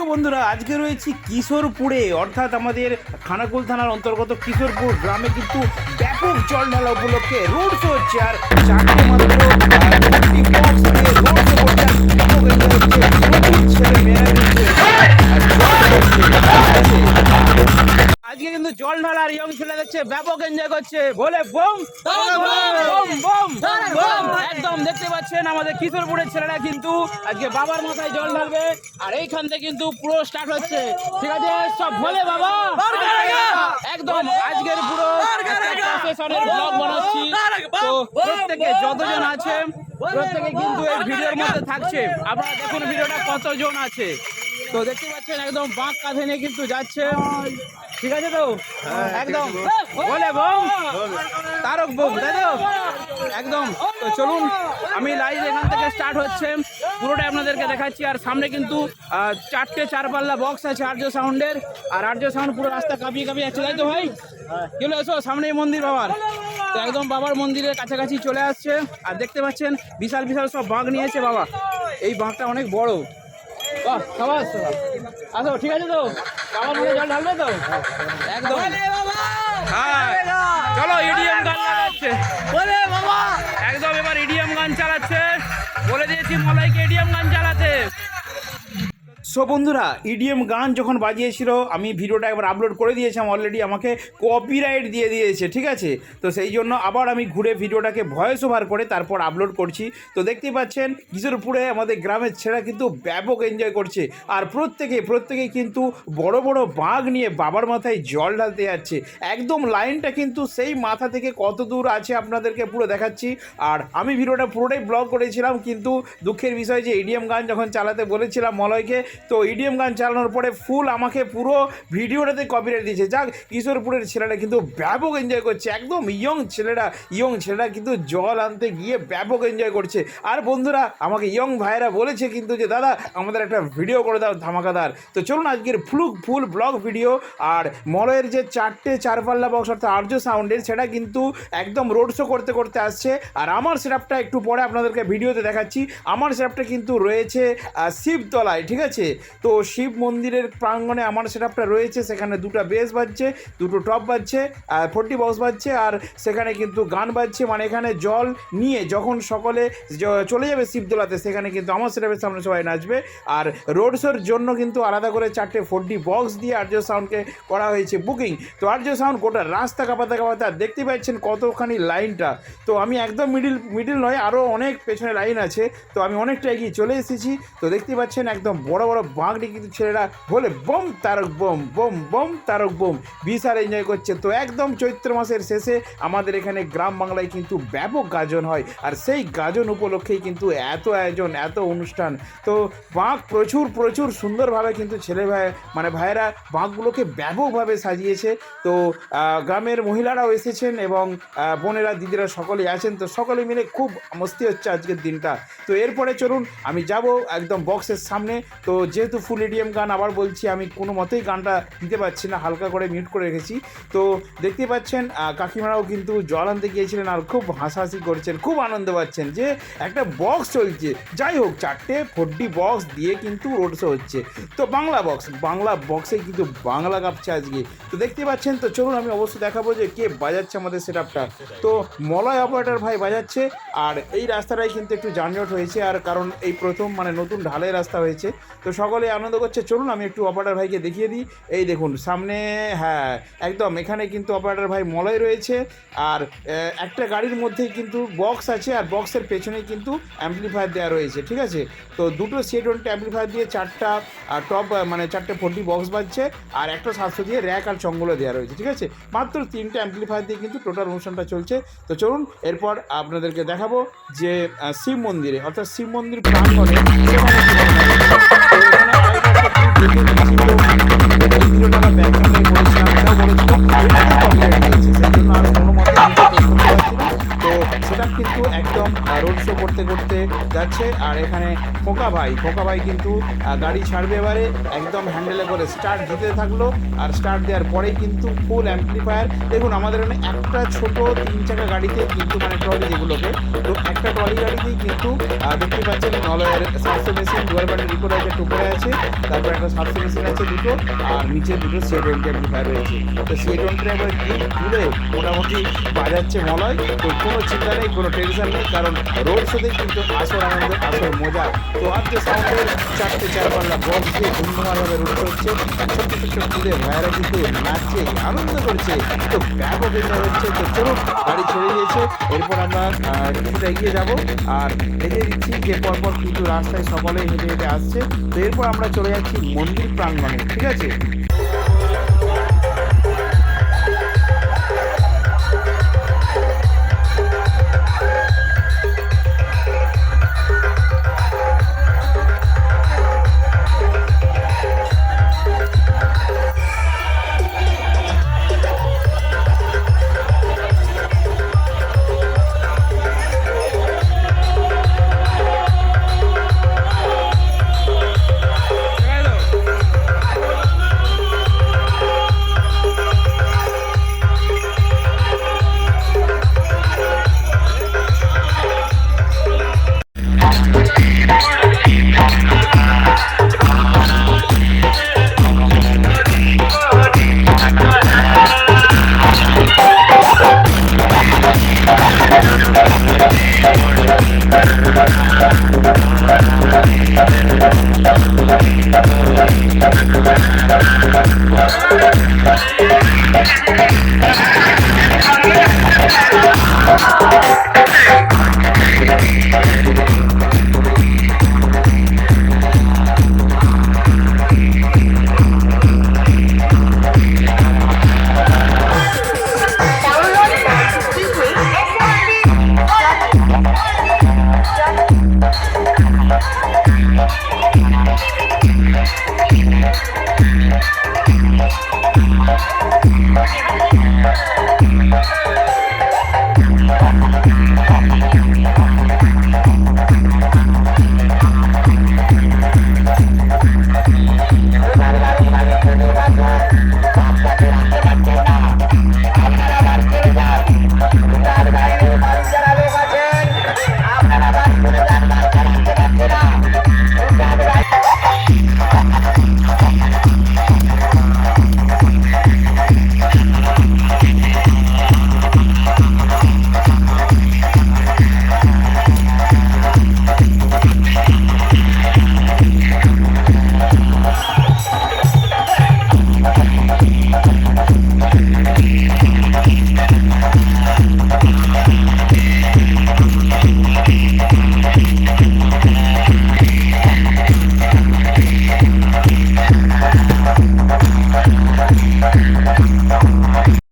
So বন্ধুরা, আজকে রয়েছি কিশোরপুরে, অর্থাৎ আমাদের খানাকুল থানার অন্তর্গত কিশোরপুর গ্রামে কিন্তু ব্যাপক জল ঢালা উপলক্ষে রোড শো হচ্ছে আর চারটে মাত্র ব্যাপক এনজয় করছে। বলে বোম বোম বোম বোম। একদম দেখতে পাচ্ছেন আমাদের কিশোরপুরের ছেলেরা কিন্তু আজকে বাবার মাথায় জল ঢালবে। আর এইখান থেকে কিন্তু পুরো স্টার্ট হচ্ছে। ঠিক আছে? সব বলে বাবা। একদম আজকের পুরো প্রসেশনের ব্লগ বানাচ্ছি। তো প্রত্যেকে যতজন আছে প্রত্যেকে কিন্তু এই ভিডিওর মধ্যে থাকছে। আপনারা দেখুন ভিডিওটা কতজন আছে। তো দেখতে পাচ্ছেন একদম বাঁক কাঁধে নিয়ে কিন্তু যাচ্ছে। ঠিক আছে তো? একদম। বলে বোম। তারক বোম তাই তো? একদম। তো চলুন আমি লাইভ এখান থেকে স্টার্ট হচ্ছে। পুরোটাই আপনাদেরকে দেখাচ্ছি। আর সামনে কিন্তু চারটে চার পাল্লা বক্স আছে আর্য সাউন্ডের। আর আর্য সাউন্ড পুরো রাস্তা কাঁপিয়ে কাঁপিয়ে যাচ্ছে তাই তো ভাই? চলে এসো? সামনেই মন্দির বাবার। তো একদম বাবার মন্দিরের কাছাকাছি চলে আসছে। আর দেখতে পাচ্ছেন বিশাল বিশাল সব বাঘ নিয়েছে বাবা। এই বাঘটা অনেক বড়। বাহ সবাই আসো ঠিক আছে তো? বাবার মধ্যে জল ঢালবে তো? একদম। হ্যাঁ। চলো ইডিএম গান লাগাচ্ছে একদম এবার ইডিএম গান চালাচ্ছে। বলে দিয়েছি মলাইকে ইডিএম গান চালাতে। সো বন্ধুরা ইডিএম গান যখন বাজিয়েছিল, আমি ভিডিওটা একবার আপলোড করে দিয়েছিলাম অলরেডি আমাকে কপিরাইট দিয়ে দিয়েছে, ঠিক আছে? তো সেই জন্য আবার আমি ঘুরে ভিডিওটাকে ভয়েস ওভার করে তারপর আপলোড করছি। তো দেখতেই পাচ্ছেন, কিশোরপুরে আমাদের গ্রামের ছেলেরা কিন্তু ব্যাপক এনজয় করছে। আর প্রত্যেকে প্রত্যেকে কিন্তু বড় বড় বাঘ নিয়ে বাবার মাথায় জল ঢালতে যাচ্ছে। একদম লাইনটা কিন্তু সেই মাথা থেকে কত দূর আছে আপনাদেরকে পুরো দেখাচ্ছি। আর আমি ভিডিওটা পুরোটাই ব্লগ করেছিলাম, কিন্তু দুঃখের বিষয় যে ইডিএম গান যখন চালাতে বলেছিলাম মলয়কে তো ইডিএম গান চালানোর পরে ফুল আমাকে পুরো ভিডিওটাতে কপিরাইট দিয়েছে। যাক, কিশোরপুরের ছেলেরা কিন্তু ব্যাপক এনজয় করছে। একদম ইয়ং ছেলেরা ইয়ং ছেলেরা কিন্তু জল আনতে গিয়ে ব্যাপক এনজয় করছে। আর বন্ধুরা, আমাকে ইয়ং ভাইয়েরা বলেছে কিন্তু যে, দাদা, আমাদের একটা ভিডিও করে দাও ধামাকাদার। তো চলুন আজকের ফুল ফুল ব্লগ ভিডিও আর মলয়ের যে চারটে চারপাল্লা বক্স অর্থাৎ আর্য সাউন্ডের সেটা কিন্তু একদম রোড শো করতে করতে আসছে। আর আমার সেটআপটা একটু পরে আপনাদেরকে ভিডিওতে দেখাচ্ছি। আমার সেটআপটা কিন্তু রয়েছে শিবতলায়, ঠিক আছে? তো শিব মন্দিরের প্রাঙ্গণে আমার সেটআপটা রয়েছে, সেখানে দুটো বেস বাজছে, দুটো টপ বাজছে, আর ফোরটি বক্স বাজছে, আর সেখানে কিন্তু গান বাজছে মানে এখানে জল নিয়ে যখন সকলে চলে যাবে শিবতলাতে সেখানে কিন্তু আমার সেটআপের সামনে সবাই নাচবে। আর রোড শোর জন্য কিন্তু আলাদা করে চারটে ফোরটি বক্স দিয়ে আর্য সাউন্ডকে করা হয়েছে বুকিং তো আর্য সাউন্ড গোটা রাস্তা কাঁপাতে কাঁপাতে আর দেখতে পাচ্ছেন কতখানি লাইনটা তো আমি একদম মিডিল মিডিল নয় আরও অনেক পেছনে লাইন আছে, তো আমি অনেকটা এগিয়ে চলে এসেছি। তো দেখতে পাচ্ছেন একদম বড় বড় বাঘটি কিন্তু ছেলেরা বলে, বোম তারক বোম বোম বোম তারক বোম। বিশাল এনজয় করছে। তো একদম চৈত্র মাসের শেষে আমাদের এখানে গ্রাম বাংলায় কিন্তু ব্যাপক গাজন হয়। আর সেই গাজন উপলক্ষেই কিন্তু এত আয়োজন, এত অনুষ্ঠান। তো বাঘ প্রচুর প্রচুর সুন্দরভাবে কিন্তু ছেলে ভাই মানে ভাইয়েরা বাঘগুলোকে ব্যাপকভাবে সাজিয়েছে। তো গ্রামের মহিলারাও এসেছেন এবং বোনেরা, দিদিরা সকলেই আছেন। তো সকলে মিলে খুব মস্তি হচ্ছে আজকের দিনটা। তো এরপরে চলুন, আমি যাব একদম বক্সের সামনে। তো যেহেতু ফুল এডিএম গান আবার বলছি, আমি কোনো মতেই গানটা দিতে পারছি না, হালকা করে মিউট করে রেখেছি। তো দেখতে পাচ্ছেন কাকিমারাও কিন্তু জল আনতে গিয়েছিলেন আর খুব হাসাহাসি করছেন, খুব আনন্দ পাচ্ছেন যে একটা বক্স চলছে। যাই হোক, চারটে ফোরটি বক্স দিয়ে কিন্তু রোড শো হচ্ছে। তো বাংলা বক্স বাংলা বক্সে কিন্তু বাংলা কাঁপছে আজকে। তো দেখতে পাচ্ছেন, তো চলুন আমি অবশ্যই দেখাবো যে কে বাজাচ্ছে আমাদের সেট আপটা তো মলয় অপারেটর ভাই বাজাচ্ছে, আর এই রাস্তাটাই কিন্তু একটু যানজট হয়েছে, আর কারণ এই প্রথম মানে নতুন ঢালাই রাস্তা হয়েছে। তো সকলে আনন্দ করছে। চলুন, আমি একটু অপারেটার ভাইকে দেখিয়ে দিই। এই দেখুন, সামনে হ্যাঁ একদম, এখানে কিন্তু অপারেটার ভাই মলয় রয়েছে। আর একটা গাড়ির মধ্যেই কিন্তু বক্স আছে, আর বক্সের পেছনেই কিন্তু অ্যাম্পলিফায়ার দেওয়া রয়েছে, ঠিক আছে? তো দুটো সি টোয়েন্টি অ্যাম্পলিফায়ার দিয়ে চারটা টপ মানে চারটে ফোরটি বক্স বাজছে, আর একটা সাতশো দিয়ে র্যাক আর চঙ্গলও দেওয়া রয়েছে, ঠিক আছে? মাত্র তিনটে অ্যাম্পলিফায়ার দিয়ে কিন্তু টোটাল অনুষ্ঠানটা চলছে। তো চলুন, এরপর আপনাদেরকে দেখাবো যে শিব মন্দিরে, অর্থাৎ শিব মন্দির প্রাঙ্গণে Thank you. যাচ্ছে, আর এখানে ফোকা ভাই খোকা ভাই কিন্তু গাড়ি ছাড়বে এবারে, একদম হ্যান্ডেলে করে স্টার্ট দিতে থাকল, আর স্টার্ট দেওয়ার পরেই কিন্তু ফুল অ্যাম্পলিফায়ার দেখুন, আমাদের এখানে একটা ছোট তিন চাকা গাড়িতে কিন্তু মানে ট্রলি যেগুলোকে, তো একটা ট্রলি গাড়িতেই কিন্তু দেখতে পাচ্ছেন নলয়ের সাতশো মেশিন দুয়ার বাড়ি রিকোডাইজার টুকরে আছে, তারপর একটা সাতশো মেশিন আছে দুটো, আর নিচে দুটো সে টোয়েন্টি অ্যাম্পলিফায়ার রয়েছে। তো সে টোয়েন্টিটা এবার ক্লিপ তুলে মোটামুটি বাজাচ্ছে মলয় তো কোনো চিন্তা নেই, কোনো টেনশন নেই, কারণ রোড শোতেই কিন্তু আসল আনন্দ আসল মজা। তো আজকে সাউন্ডের চারটে চার পাল্লা বক্স দিয়ে ধুমধুমারভাবে রোড হচ্ছে ছোট্ট ছোট্ট তুলে ভাইয়ারা কিন্তু নাচছে, আনন্দ করছে। তো ব্যাপক এনজয় হচ্ছে। তো চলুন, গাড়ি ছেড়ে দিয়েছে। এরপর আমরা কিছুটা এগিয়ে যাব। আর দেখে দিচ্ছি যে পরপর কিন্তু রাস্তায় সকলে হেঁটে হেঁটে আসছে। তো এরপর আমরা চলে যাচ্ছি মন্দির প্রাঙ্গণে, ঠিক আছে?